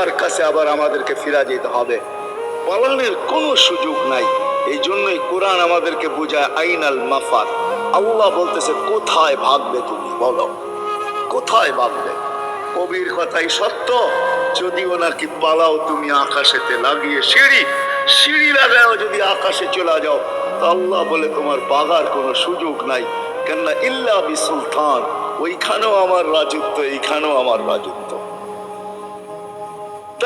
তার কাছে আবার আমাদেরকে ফিরা যেতে হবে। পালানের কোনো সুযোগ নাই। এই জন্যই কোরআন আমাদেরকে বোঝায়, আইনাল মাফার আল্লাহ বলতেছে, কোথায় ভাববে তুমি? বলো। কোথায় ভাববে? কবির কথাই সত্য। যদিও নাকি পালাও তুমি আকাশেতে লাগিয়ে সিঁড়ি। সিঁড়ি লাগাও যদি আকাশে চলে যাও আল্লাহ বলে তোমার পাগার কোনো সুযোগ নাই। কেননা ইল্লা বি সুলতান ওইখানেও আমার রাজত্ব, এইখানেও আমার রাজত্ব।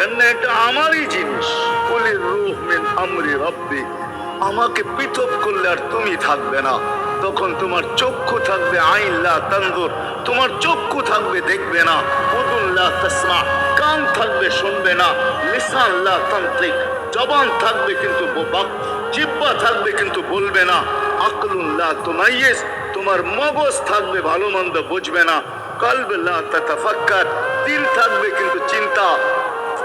কেন এটা আমারই জিনিস? বলে রূহ আমরি রব্বি। আমাকে পৃথক করলে আর তুমি থাকবে না। তখন তোমার চক্ষু থাকবে আইল্লা তোমার চক্ষু থাকবে দেখবে না। উদুল্লাহ কান থাকবে শুনবে না। লিসাল্লাহ তান্ত্রিক। জবান থাকবে কিন্তু জিব্বা থাকবে কিন্তু বলবে না। আকলুল্লাহ তোমাইয়েস তোমার মগজ থাকবে ভালো মন্দ বুঝবে না। কলবেল্লাহ তাতাফাক্কার। দিল থাকবে কিন্তু চিন্তা।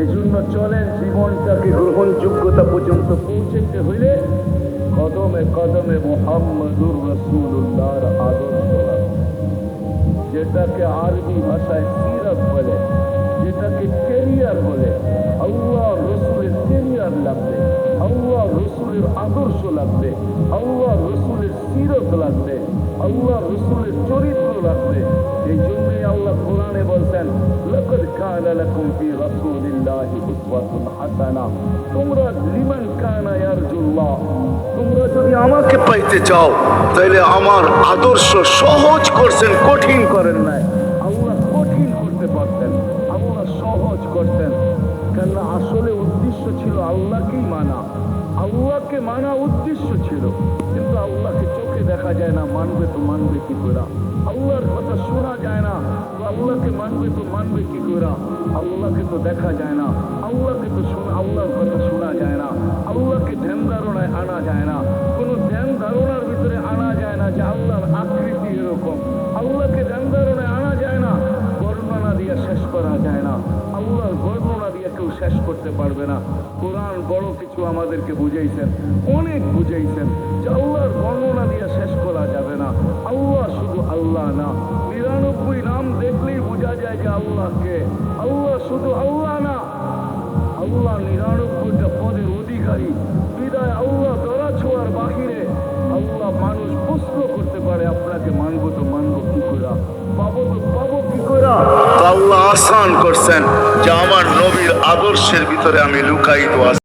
এই জন্য চলেন, জীবনটাকে গ্রহণযোগ্যতা পর্যন্ত পৌঁছতে হইলে কদমে কদমে মোহাম্মদুর রসুল্লাহর আদর্শ। যেটাকে আরবি ভাষায় সিরত বলে, যেটাকে কেরিয়ার বলে আল্লাহ রসুলের কেরিয়ার লাগবে আল্লাহ রসুলের আদর্শ লাগবে আল্লাহ রসুলের সিরত লাগবে আল্লাহ রসুলের চরিত্র লাগবে এই জন্যই আল্লাহ কোরআনে বলছেন, লকদ কানা লাকুম ফি রাসূলিল্লাহি তোমরা লিমান কানা তোমরা যদি আমাকে পাইতে চাও তাহলে আমার আদর্শ সহজ করছেন, কঠিন করেন নাই। আল্লাহ কঠিন করতে পারতেন, আল্লাহ সহজ করতেন। কেন আসলে উদ্দেশ্য ছিল আল্লাহকেই মানা। আল্লাহকে মানা উদ্দেশ্য ছিল। কিন্তু আল্লাহকে চোখে দেখা যায় না, মানবে তো মানবে কি করে? আল্লাহর কথা শোনা যায় না, তো আল্লাহকে মানবে তো মানবে কি করে? আল্লাহকে তো দেখা যায় না, আল্লাহকে তো শোনা, আল্লাহর কথা শোনা যায় না, আল্লাহকে ধ্যান ধারণায় আনা যায় না। কোনো ধ্যান ধারণার ভিতরে আনা যায় না যে আল্লাহর আকৃতি শেষ করতে পারবে না। কোরআন বড় কিছু আমাদেরকে বুঝাইছেন, অনেক বুঝাইছেন। যে আল্লাহর বর্ণনা দিয়ে শেষ করা যাবে না। আল্লাহ শুধু আল্লাহ না। নিরানব্বই নাম দেখলেই বোঝা যায় যে আল্লাহকে আল্লাহ শুধু আল্লাহ না। আল্লাহ নিরানব্বইটা পদের অধিকারী। বিদায় আল্লাহ দরা ছোঁয়ার বাহিরে। আল্লাহ মানুষ প্রশ্ন আসান করছেন যে আমার নবীর আদর্শের ভিতরে আমি লুকায়িত আছি।